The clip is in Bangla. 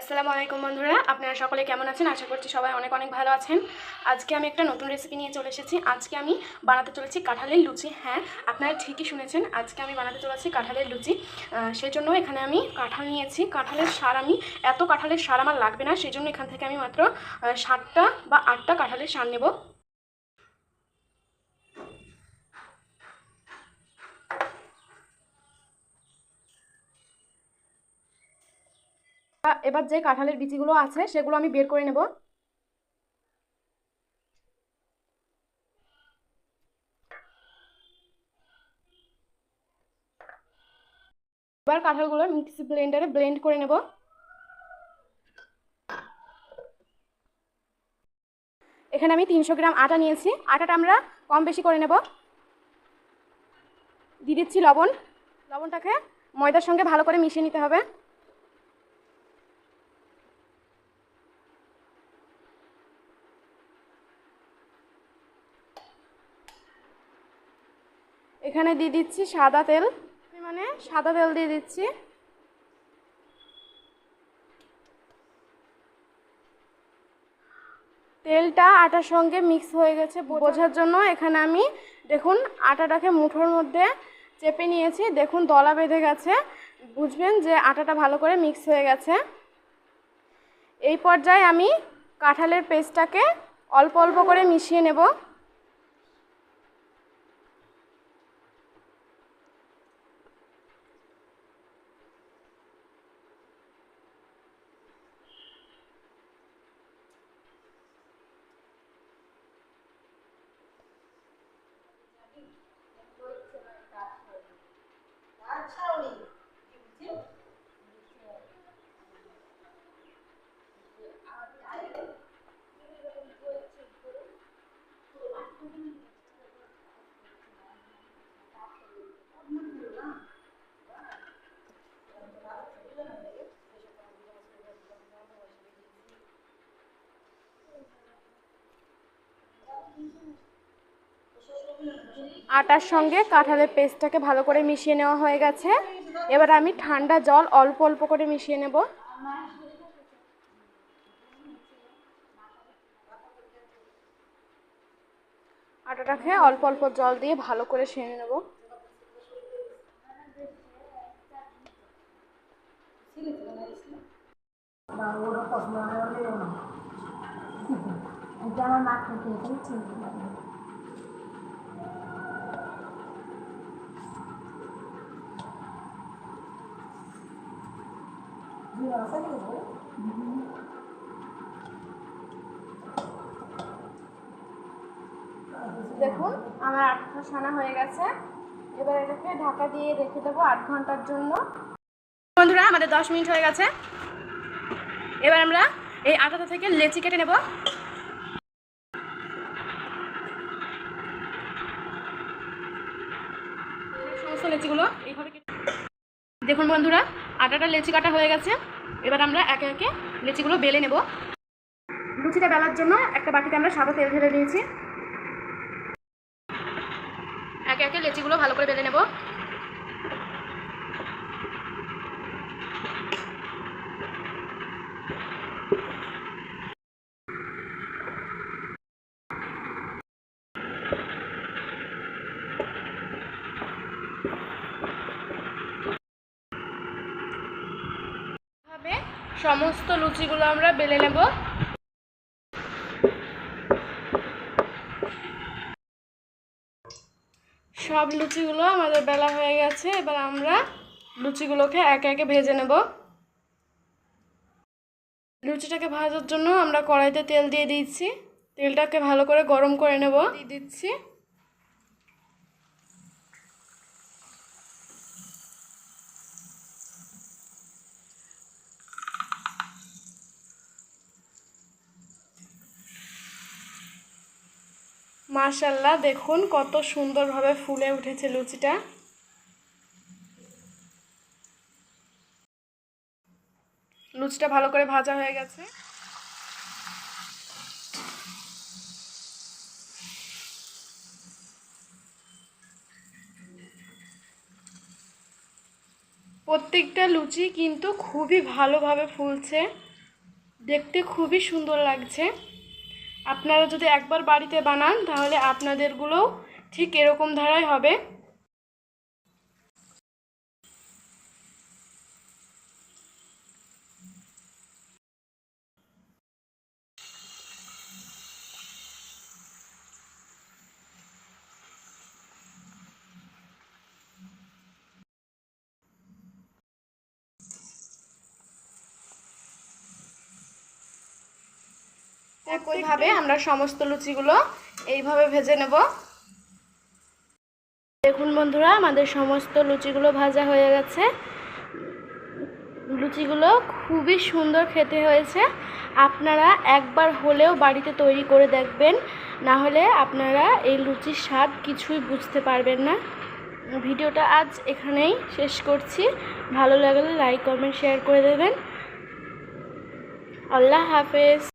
আসসালামু আলাইকুম বন্ধুরা, আপনারা সকলে কেমন আছেন? আশা করছি সবাই অনেক অনেক ভালো আছেন। আজকে আমি একটা নতুন রেসিপি নিয়ে চলে এসেছি। আজকে আমি বানাতে চলেছি কাঁঠালের লুচি। হ্যাঁ আপনারা ঠিকই শুনেছেন, আজকে আমি বানাতে চলেছি কাঁঠালের লুচি। সেই জন্য এখানে আমি কাঁঠাল নিয়েছি। কাঁঠালের সার আমি, এত কাঁঠালের সার আমার লাগবে না সেই জন্য এখান থেকে আমি মাত্র সাতটা বা আটটা কাঁঠালের সার নেব। এবার যে কাঁঠালের বিচিগুলো আছে, সেগুলো আমি বের করে নেব। এবার কাঁঠালগুলো মিক্সি ব্লেন্ডারে ব্লেন্ড করে নেব। এখানে আমি তিনশো গ্রাম আটা নিয়েছি। আটাটা আমরা কম বেশি করে নেব। দিয়ে দিচ্ছি লবণ। লবণটাকে ময়দার সঙ্গে ভালো করে মিশিয়ে নিতে হবে। এখানে দিয়ে দিচ্ছি সাদা তেল। মানে সাদা তেল দিয়ে দিচ্ছি। তেলটা আটার সঙ্গে মিক্স হয়ে গেছে বোঝার জন্য এখানে আমি দেখুন আটাটাকে মুঠোর মধ্যে চেপে নিয়েছি। দেখুন দলা বেঁধে গেছে। বুঝবেন যে আটাটা ভালো করে মিক্স হয়ে গেছে। এই পর্যায়ে আমি কাঁঠালের পেস্টটাকে অল্প অল্প করে মিশিয়ে নেব। আটার সঙ্গে কাঁঠালের পেস্টটাকে ভালো করে মিশিয়ে নেওয়া হয়ে গেছে। এবার আমি ঠান্ডা জল অল্প অল্প করে মিশিয়ে নেব। আটাটাকে অল্প অল্প জল দিয়ে ভালো করে সেনে নেব। আমার মা খেতে দেখুন, আমার আটটা সানা হয়ে গেছে। এবার এটাকে ঢাকা দিয়ে রেখে দেবো আট ঘণ্টার জন্য। বন্ধুরা, আমাদের দশ মিনিট হয়ে গেছে। এবার আমরা এই আটাটা থেকে লেচি কেটে নেব। সমস্ত লেচিগুলো এইভাবে দেখুন বন্ধুরা, আটাটা লেচি কাটা হয়ে গেছে। এবার আমরা একে একে লেচিগুলো বেলে নেব। লুচিটা বেলার জন্য একটা বাটিতে আমরা সাদা তেল ঢেলে নিয়েছি। একে একে লেচিগুলো ভালো করে বেলে নেব। সমস্ত লুচিগুলো আমরা বেলে নেব। সব লুচিগুলো আমাদের বেলা হয়ে গেছে, এবার আমরা লুচিগুলোকে একে একে ভেজে নেব। লুচিটাকে ভাজার জন্য আমরা কড়াইতে তেল দিয়ে দিচ্ছি। তেলটাকে ভালো করে গরম করে নেব। দিয়ে দিচ্ছি মাশাল্লাহ দেখুন কত সুন্দরভাবে ফুলে উঠেছে লুচিটা। লুচিটা ভালো করে ভাজা হয়ে গেছে। প্রত্যেকটা লুচি কিন্তু খুবই ভালোভাবে ফুলছে। দেখতে খুবই সুন্দর লাগছে। আপনারা যদি একবার বাড়িতে বানান তাহলে আপনাদেরগুলোও ঠিক এরকম ধারাই হবে। একইভাবে আমরা সমস্ত লুচিগুলো এইভাবে ভেজে নেব। দেখুন বন্ধুরা, আমাদের সমস্ত লুচিগুলো ভাজা হয়ে গেছে। লুচিগুলো খুবই সুন্দর খেতে হয়েছে। আপনারা একবার হলেও বাড়িতে তৈরি করে দেখবেন, না হলে আপনারা এই লুচির স্বাদ কিছুই বুঝতে পারবেন না। ভিডিওটা আজ এখানেই শেষ করছি। ভালো লাগলে লাইক, কমেন্ট, শেয়ার করে দেবেন। আল্লাহ হাফেজ।